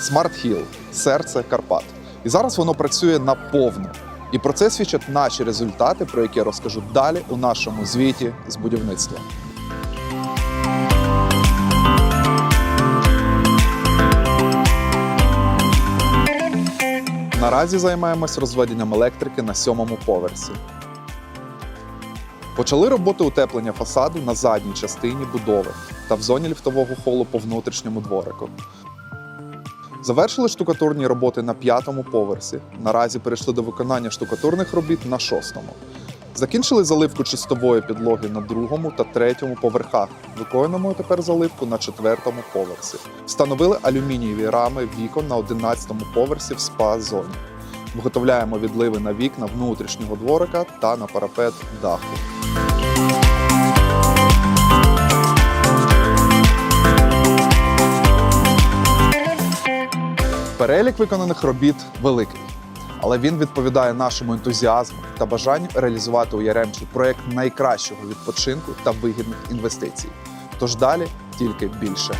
Smart Hill – серце Карпат. І зараз воно працює на повну. І про це свідчать наші результати, про які я розкажу далі у нашому звіті з будівництва. Наразі займаємось розведенням електрики на сьомому поверсі. Почали роботи утеплення фасаду на задній частині будови та в зоні ліфтового холу по внутрішньому дворику. Завершили штукатурні роботи на п'ятому поверсі. Наразі перейшли до виконання штукатурних робіт на шостому. Закінчили заливку чистової підлоги на другому та третьому поверхах. Виконуємо тепер заливку на четвертому поверсі. Встановили алюмінієві рами вікон на одинадцятому поверсі в спа-зоні. Виготовляємо відливи на вікна внутрішнього дворика та на парапет даху. Перелік виконаних робіт великий, але він відповідає нашому ентузіазму та бажанню реалізувати у Яремчі проект найкращого відпочинку та вигідних інвестицій. Тож далі тільки більше.